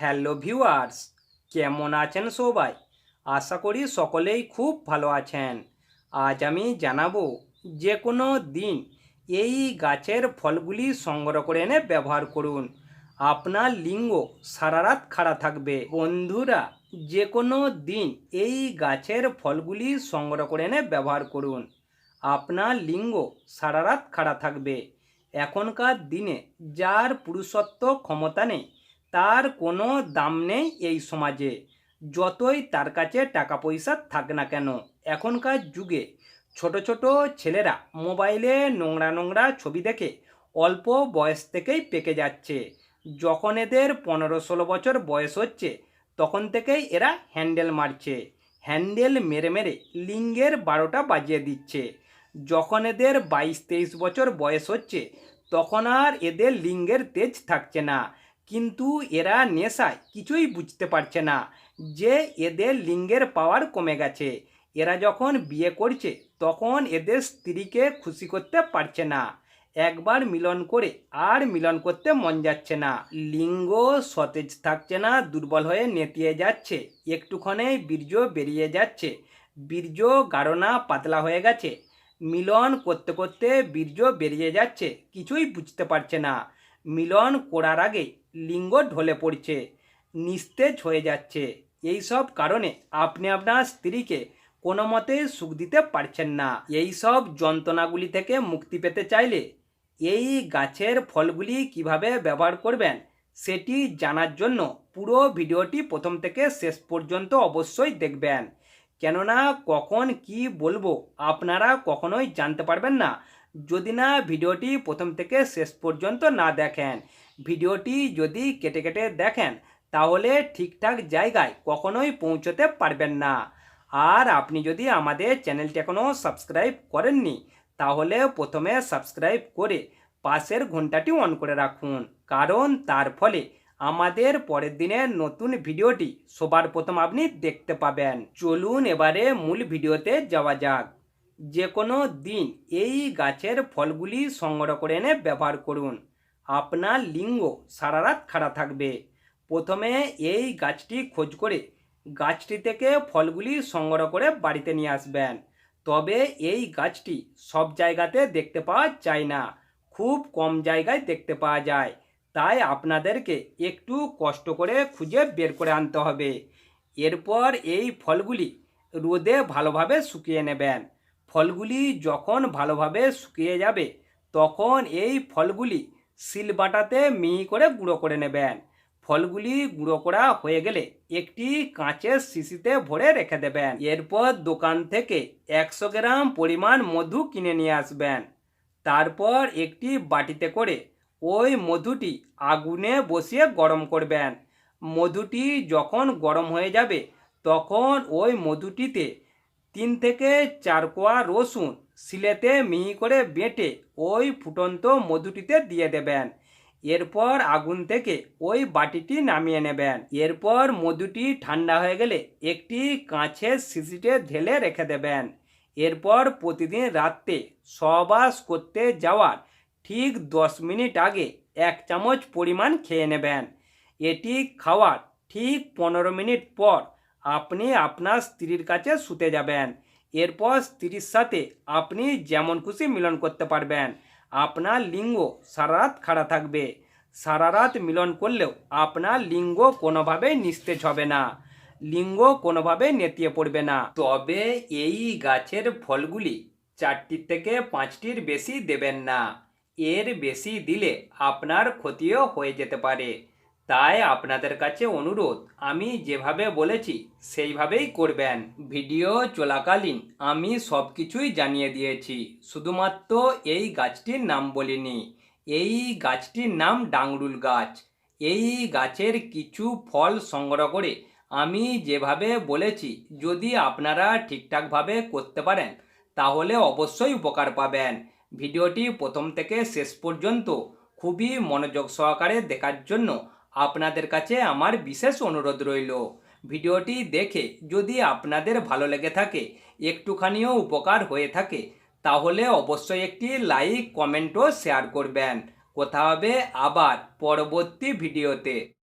Hello viewers কেমন আছেন সবাই? আশা করি সকলেই খুব ভালো আছেন। আজ আমি জানাব যে কোনো দিন এই গাছের ফলগুলি সংগ্রহ করে এনে ব্যবহার করুন। আপনার লিঙ্গ সারা রাত খাড়া থাকবে। বন্ধুরা, যে কোনো দিন এই গাছের ফলগুলি সংগ্রহ করে এনে ব্যবহার করুন। আপনার লিঙ্গ সারা রাত খাড়া থাকবে। এখনকার দিনে যার পুরুষত্ব ক্ষমতা নেই তার কোনো দাম নেই এই সমাজে। যতই তার কাছে টাকা পয়সা থাক না কেন, এখনকার যুগে ছোট ছোট ছেলেরা মোবাইলে নোংরা নোংরা ছবি দেখে অল্প বয়স থেকেই পেকে যাচ্ছে। যখন এদের পনেরো ষোলো বছর বয়স হচ্ছে, তখন থেকেই এরা হ্যান্ডেল মারছে। হ্যান্ডেল মেরে মেরে লিঙ্গের বারোটা বাজিয়ে দিচ্ছে। যখন এদের বাইশ তেইশ বছর বয়স হচ্ছে, তখন আর এদের লিঙ্গের তেজ থাকছে না। কিন্তু এরা নেশায় কিছুই বুঝতে পারছে না যে এদের লিঙ্গের পাওয়ার কমে গেছে। এরা যখন বিয়ে করছে, তখন এদের স্ত্রীকে খুশি করতে পারছে না। একবার মিলন করে আর মিলন করতে মন যাচ্ছে না। লিঙ্গ সতেজ থাকছে না, দুর্বল হয়ে নেতিয়ে যাচ্ছে। একটুক্ষণেই বীর্য বেরিয়ে যাচ্ছে। বীর্য গাঢ়না পাতলা হয়ে গেছে। মিলন করতে করতে বীর্য বেরিয়ে যাচ্ছে। কিছুই বুঝতে পারছে না। মিলন করার আগে লিঙ্গ ঢলে পড়ছে, নিস্তেজ হয়ে যাচ্ছে। এই সব কারণে আপনি আপনার স্ত্রীকে কোনো মতে সুখ দিতে পারছেন না। এই সব যন্ত্রণাগুলি থেকে মুক্তি পেতে চাইলে এই গাছের ফলগুলি কীভাবে ব্যবহার করবেন, সেটি জানার জন্য পুরো ভিডিওটি প্রথম থেকে শেষ পর্যন্ত অবশ্যই দেখবেন। কেননা কখন কি বলব আপনারা কখনোই জানতে পারবেন না। যদি না, ভিডিওটি প্রথম থেকে শেষ পর্যন্ত না দেখেন, ভিডিওটি যদি কেটে কেটে দেখেন, তাহলে ঠিকঠাক জায়গায় কখনোই পৌঁছতে পারবেন না। আর আপনি যদি আমাদের চ্যানেলটি এখনও সাবস্ক্রাইব করেননি, তাহলে প্রথমে সাবস্ক্রাইব করে পাশের ঘন্টাটি অন করে রাখুন, কারণ তার ফলে আমাদের পরের দিনের নতুন ভিডিওটি সবার প্রথম আপনি দেখতে পাবেন। চলুন এবারে মূল ভিডিওতে যাওয়া যাক। যে কোনো দিন এই গাছের ফলগুলি সংগ্রহ করে এনে ব্যবহার করুন। আপনার লিঙ্গ সারা রাত খাড়া থাকবে। প্রথমে এই গাছটি খোঁজ করে গাছটি থেকে ফলগুলি সংগ্রহ করে বাড়িতে নিয়ে আসবেন। তবে এই গাছটি সব জায়গাতে দেখতে পাওয়া যায় না। খুব কম জায়গায় দেখতে পাওয়া যায়। তাই আপনাদেরকে একটু কষ্ট করে খুঁজে বের করে আনতে হবে। এরপর এই ফলগুলি রোদে ভালোভাবে শুকিয়ে নেবেন। ফলগুলি যখন ভালোভাবে শুকিয়ে যাবে, তখন এই ফলগুলি শিলবাটাতে মিহি করে গুঁড়ো করে নেবেন। ফলগুলি গুঁড়ো করা হয়ে গেলে একটি কাঁচের শিশিতে ভরে রেখে দেবেন। এরপর দোকান থেকে একশো গ্রাম পরিমাণ মধু কিনে নিয়ে আসবেন। তারপর একটি বাটিতে করে ওই মধুটি আগুনে বসিয়ে গরম করবেন। মধুটি যখন গরম হয়ে যাবে, তখন ওই মধুটিতে তিন থেকে চার কোয়া রসুন শিলেতে মিহি করে বেটে ওই ফুটন্ত মধুটিতে দিয়ে দেবেন। এরপর আগুন থেকে ওই বাটিটি নামিয়ে নেবেন। এরপর মধুটি ঠান্ডা হয়ে গেলে একটি কাঁচের শিশিতে ঢেলে রেখে দেবেন। এরপর প্রতিদিন রাত্রে সবাস করতে যাওয়ার ঠিক দশ মিনিট আগে এক চামচ পরিমাণ খেয়ে নেবেন। এটি খাওয়ার ঠিক পনেরো মিনিট পর আপনি আপনার স্ত্রীর কাছে শুতে যাবেন। এরপর স্ত্রীর সাথে আপনি যেমন খুশি মিলন করতে পারবেন। আপনার লিঙ্গ সারা রাত খাড়া থাকবে। সারা রাত মিলন করলেও আপনার লিঙ্গ কোনোভাবেই নিস্তেজ হবে না। লিঙ্গ কোনোভাবে নেতিয়ে পড়বে না। তবে এই গাছের ফলগুলি চারটির থেকে পাঁচটির বেশি দেবেন না। এর বেশি দিলে আপনার ক্ষতিও হয়ে যেতে পারে। তাই আপনাদের কাছে অনুরোধ, আমি যেভাবে বলেছি, সেইভাবেই করবেন। ভিডিও চলাকালীন আমি সব কিছুই জানিয়ে দিয়েছি, শুধুমাত্র এই গাছটির নাম বলিনি। এই গাছটির নাম ডাংরুল গাছ। এই গাছের কিছু ফল সংগ্রহ করে আমি যেভাবে বলেছি, যদি আপনারা ঠিকঠাকভাবে করতে পারেন, তাহলে অবশ্যই উপকার পাবেন। ভিডিওটি প্রথম থেকে শেষ পর্যন্ত খুবই মনোযোগ সহকারে দেখার জন্য আপনাদের কাছে আমার বিশেষ অনুরোধ রইল। ভিডিওটি দেখে যদি আপনাদের ভালো লেগে থাকে, একটুখানিও উপকার হয়ে থাকে, তাহলে অবশ্যই একটি লাইক, কমেন্ট ও শেয়ার করবেন। কথা হবে আবার পরবর্তী ভিডিওতে।